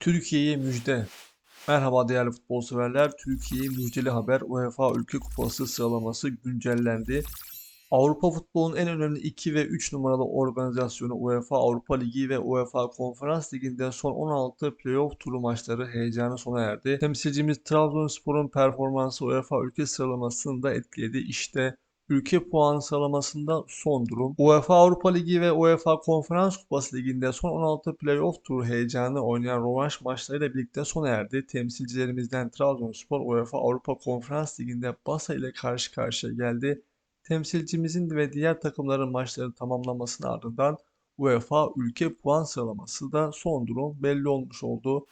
Türkiye'ye müjde. Merhaba değerli futbol severler. Türkiye'ye müjdeli haber. UEFA Ülke Kupası sıralaması güncellendi. Avrupa futbolunun en önemli 2 ve 3 numaralı organizasyonu UEFA Avrupa Ligi ve UEFA Konferans Ligi'nde son 16 playoff turu maçları heyecanı sona erdi. Temsilcimiz Trabzonspor'un performansı UEFA ülke sıralamasını da etkiledi. İşte ülke puan sıralamasında son durum. UEFA Avrupa Ligi ve UEFA Konferans Kupası Ligi'nde son 16 playoff turu heyecanı oynayan rövanş maçlarıyla birlikte sona erdi. Temsilcilerimizden Trabzonspor UEFA Avrupa Konferans Ligi'nde Basa ile karşı karşıya geldi. Temsilcimizin ve diğer takımların maçları tamamlamasının ardından UEFA ülke puan sıralaması da son durum belli olmuş oldu.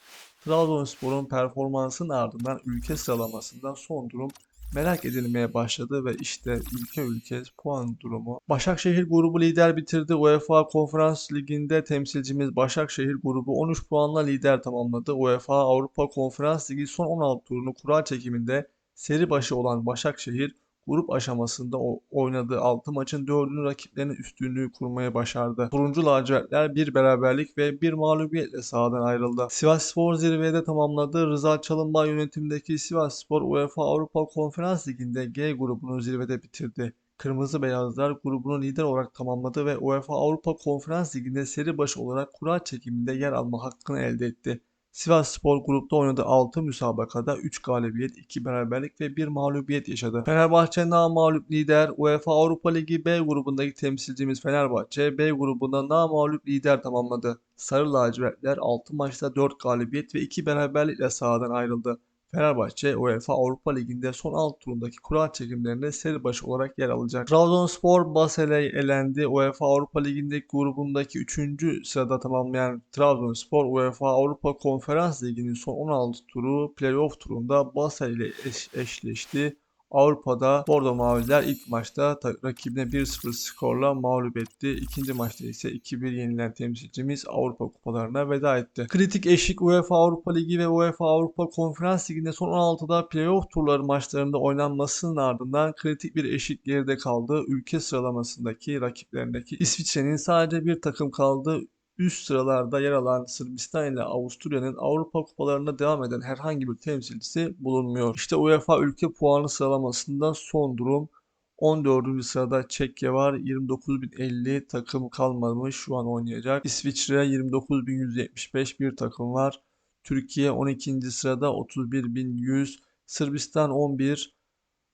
Trabzonspor'un performansının ardından ülke sıralamasında son durum merak edilmeye başladı ve işte ülke ülke puan durumu. Başakşehir grubu lider bitirdi. UEFA Konferans Ligi'nde temsilcimiz Başakşehir grubu 13 puanla lider tamamladı. UEFA Avrupa Konferans Ligi son 16 turunu kura çekiminde seri başı olan Başakşehir grup aşamasında oynadığı 6 maçın 4'ünü rakiplerinin üstünlüğü kurmaya başardı. Turuncu lacivertler bir beraberlik ve bir mağlubiyetle sahadan ayrıldı. Sivasspor zirvede tamamladı. Rıza Çalınbay yönetimindeki Sivasspor UEFA Avrupa Konferans Ligi'nde G grubunu zirvede bitirdi. Kırmızı Beyazlar grubunu lider olarak tamamladı ve UEFA Avrupa Konferans Ligi'nde seri başı olarak kura çekiminde yer alma hakkını elde etti. Sivasspor grupta oynadığı 6 müsabakada 3 galibiyet, 2 beraberlik ve 1 mağlubiyet yaşadı. Fenerbahçe namağlup lider. UEFA Avrupa Ligi B grubundaki temsilcimiz Fenerbahçe B grubunda namağlup lider tamamladı. Sarı lacivertler 6 maçta 4 galibiyet ve 2 beraberlikle sahadan ayrıldı. Fenerbahçe UEFA Avrupa Ligi'nde son alt turundaki kura çekimlerinde seri başı olarak yer alacak. Trabzonspor Basel'e elendi. UEFA Avrupa Ligi'ndeki grubundaki 3. sırada tamamlayan Trabzonspor UEFA Avrupa Konferans Ligi'nin son 16 turu playoff turunda Basel ile eş- eşleşti. Avrupa'da Bordo Maviler ilk maçta ta- rakibine 1-0 skorla mağlup etti. İkinci maçta ise 2-1 yenilen temsilcimiz Avrupa kupalarına veda etti. Kritik eşlik UEFA Avrupa Ligi ve UEFA Avrupa Konferans Ligi'nde son 16'da playoff turları maçlarında oynanmasının ardından kritik bir eşik geride kaldı. Ülke sıralamasındaki rakiplerindeki İsviçre'nin sadece bir takım kaldı. Üst sıralarda yer alan Sırbistan ile Avusturya'nın Avrupa kupalarında devam eden herhangi bir temsilcisi bulunmuyor. İşte UEFA ülke puanı sıralamasında son durum. 14. sırada Çekya var. 29.050 takım kalmamış şu an oynayacak. İsviçre 29.175 bir takım var. Türkiye 12. sırada 31.100. Sırbistan 11.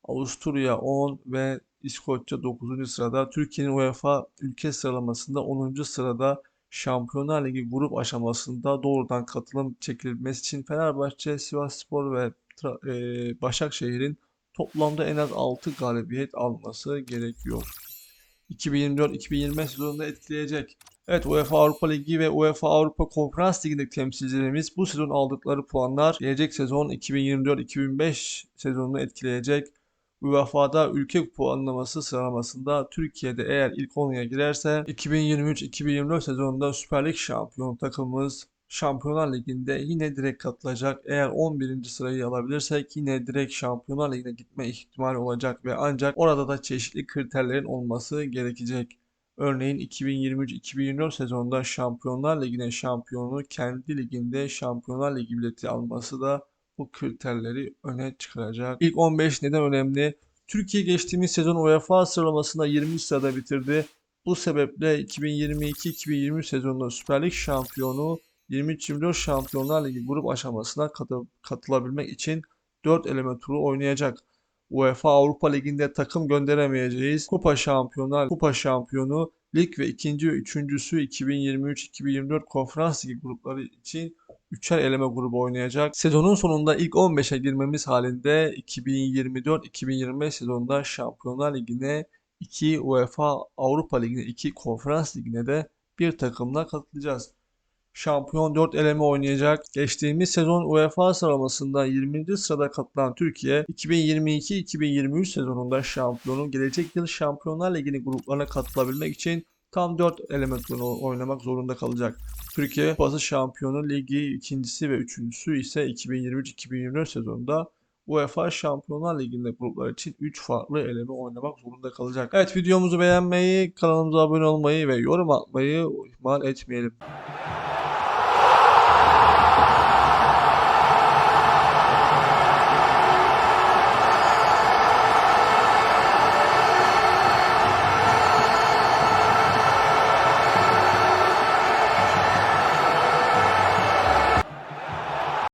Avusturya 10 ve İskoçya 9. sırada. Türkiye'nin UEFA ülke sıralamasında 10. sırada Şampiyonlar Ligi grup aşamasında doğrudan katılım çekilmesi için Fenerbahçe, Sivasspor ve eee, Başakşehir'in toplamda en az 6 galibiyet alması gerekiyor. 2024-2025 sezonunda etkileyecek. Evet UEFA Avrupa Ligi ve UEFA Avrupa Konferans Ligi'ndeki temsilcilerimiz bu sezon aldıkları puanlar gelecek sezon 2024-2025 sezonunu etkileyecek. UEFA'da ülke puanlaması sıralamasında Türkiye'de eğer ilk 10'a girerse 2023-2024 sezonunda Süper Lig şampiyon takımımız Şampiyonlar Ligi'nde yine direkt katılacak. Eğer 11. sırayı alabilirsek yine direkt Şampiyonlar Ligi'ne gitme ihtimali olacak ve ancak orada da çeşitli kriterlerin olması gerekecek. Örneğin 2023-2024 sezonunda Şampiyonlar Ligi'ne şampiyonu kendi liginde Şampiyonlar Ligi bileti alması da bu kriterleri öne çıkaracak. İlk 15 neden önemli? Türkiye geçtiğimiz sezon UEFA sıralamasında 20. sırada bitirdi. Bu sebeple 2022-2023 sezonunda Süper Lig şampiyonu 23-24 Şampiyonlar Ligi grup aşamasına katı- katılabilmek için 4 eleme turu oynayacak. UEFA Avrupa Ligi'nde takım gönderemeyeceğiz. Kupa Şampiyonlar, Kupa Şampiyonu, Lig ve ikinci ve üçüncüsü 2023-2024 Konferans Ligi grupları için üçer eleme grubu oynayacak. Sezonun sonunda ilk 15'e girmemiz halinde 2024-2025 sezonunda Şampiyonlar Ligi'ne 2 UEFA Avrupa Ligi'ne 2 Konferans Ligi'ne de bir takımla katılacağız. Şampiyon 4 eleme oynayacak. Geçtiğimiz sezon UEFA sıralamasında 20. sırada katılan Türkiye 2022-2023 sezonunda şampiyonu gelecek yıl Şampiyonlar Ligi'nin gruplarına katılabilmek için tam 4 elementle oynamak zorunda kalacak. Türkiye Kupası Şampiyonu Ligi ikincisi ve üçüncüsü ise 2023-2024 sezonunda UEFA Şampiyonlar Ligi'nde gruplar için 3 farklı eleme oynamak zorunda kalacak. Evet videomuzu beğenmeyi, kanalımıza abone olmayı ve yorum atmayı ihmal etmeyelim.